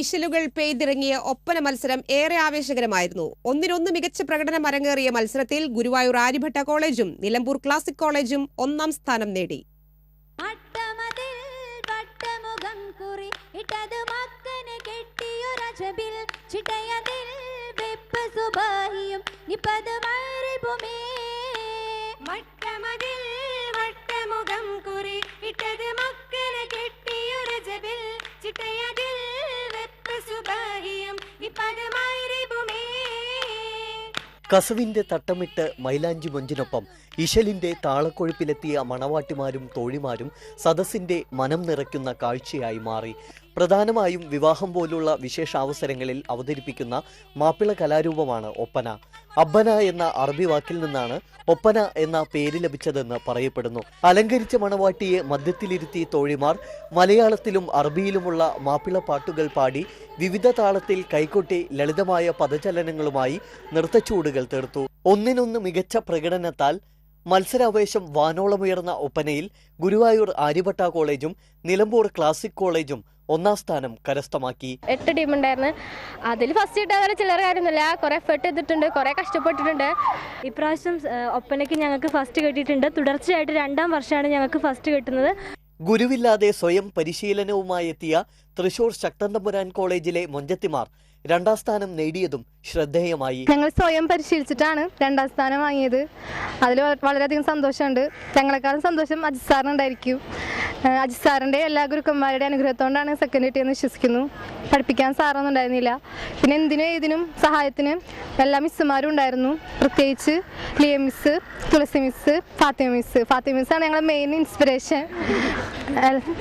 ഇശലുകൾ പെയ്തിറങ്ങിയ ഒപ്പന മത്സരം ഏറെ ആവേശകരമായിരുന്നു. ഒന്നിനൊന്ന് മികച്ച പ്രകടനം അരങ്ങേറിയ മത്സരത്തിൽ ഗുരുവായൂർ ആര്യഭട്ട കോളേജും നിലമ്പൂർ ക്ലാസിക് കോളേജും ഒന്നാം സ്ഥാനം നേടി. ചിട്ടയതിൽ വെപ്പ് സുബാഹിയും കസവിന്റെ തട്ടമിട്ട് മൈലാഞ്ചി മൊഞ്ചിനൊപ്പം ഇശലിന്റെ താളക്കൊഴുപ്പിലെത്തിയ മണവാട്ടിമാരും തോഴിമാരും സദസ്സിന്റെ മനം നിറയ്ക്കുന്ന കാഴ്ചയായി മാറി. പ്രധാനമായും വിവാഹം പോലുള്ള വിശേഷാവസരങ്ങളിൽ അവതരിപ്പിക്കുന്ന മാപ്പിള കലാരൂപമാണ് ഒപ്പന. അബ്ബന എന്ന അറബി വാക്കിൽ നിന്നാണ് ഒപ്പന എന്ന പേര് ലഭിച്ചതെന്ന് പറയപ്പെടുന്നു. അലങ്കരിച്ച മണവാട്ടിയെ മധ്യത്തിലിരുത്തി തോഴിമാർ മലയാളത്തിലും അറബിയിലുമുള്ള മാപ്പിള പാട്ടുകൾ പാടി വിവിധ താളത്തിൽ കൈകൊട്ടി ലളിതമായ പദചലനങ്ങളുമായി നൃത്തച്ചൂടുകൾ തീർത്തു. ഒന്നിനൊന്ന് മികച്ച പ്രകടനത്താൽ മത്സരാവേശം വാനോളമുയർന്ന ഒപ്പനയിൽ ഗുരുവായൂർ ആര്യഭട്ട കോളേജും നിലമ്പൂർ ക്ലാസിക് കോളേജും ഒന്നാം സ്ഥാനം കരസ്ഥമാക്കി. എട്ട് ടീം ഉണ്ടായിരുന്നു. അതിൽ ഫസ്റ്റ് കിട്ടാതെ ചില്ലറ കാര്യമൊന്നുമില്ല. കുറെ എഫേർട്ട് ചെയ്തിട്ടുണ്ട് കുറെ കഷ്ടപ്പെട്ടിട്ടുണ്ട്. ഇപ്രാവശ്യം ഒപ്പനയ്ക്ക് ഞങ്ങൾക്ക് ഫസ്റ്റ് കിട്ടിയിട്ടുണ്ട്. തുടർച്ചയായിട്ട് രണ്ടാം വർഷമാണ് ഞങ്ങൾക്ക് ഫസ്റ്റ് കിട്ടുന്നത്. ഗുരുവില്ലാതെ സ്വയം പരിശീലനവുമായി എത്തിയ തൃശൂർ ശക്തൻ തമ്പുരാൻ കോളേജിലെ മൊഞ്ചത്തിമാർ രണ്ടാം സ്ഥാനം നേടിയതും ശ്രദ്ധേയമായി. ഞങ്ങൾ സ്വയം പരിശീലിച്ചിട്ടാണ് രണ്ടാം സ്ഥാനം വാങ്ങിയത്. അതിൽ വളരെയധികം സന്തോഷമുണ്ട്. ഞങ്ങളെക്കാളും സന്തോഷം അജിത് സാറിനുണ്ടായിരിക്കും. അജിത് സാറിന്റെ എല്ലാ ഗുരുക്കന്മാരുടെ അനുഗ്രഹത്തോണ്ടാണ് സെക്കൻഡ് കിട്ടിയെന്ന് വിശ്വസിക്കുന്നു. പഠിപ്പിക്കാൻ സാറൊന്നും ഉണ്ടായിരുന്നില്ല. പിന്നെ എന്തിനും ഏതിനും സഹായത്തിന് എല്ലാ മിസ്സുമാരും ഉണ്ടായിരുന്നു. പ്രത്യേകിച്ച് Liya miss Thulasi miss Fathima miss Fathima മിസ്സാണ് ഞങ്ങളുടെ മെയിൻ ഇൻസ്പിറേഷൻ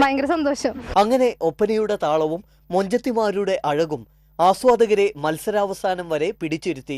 ഭയങ്കര സന്തോഷം. അങ്ങനെ ഒപ്പനയുടെ താളവും മൊഞ്ചത്തിമാരുടെ അഴകും ആസ്വാദകരെ മത്സരാവസാനം വരെ പിടിച്ചിരുത്തി.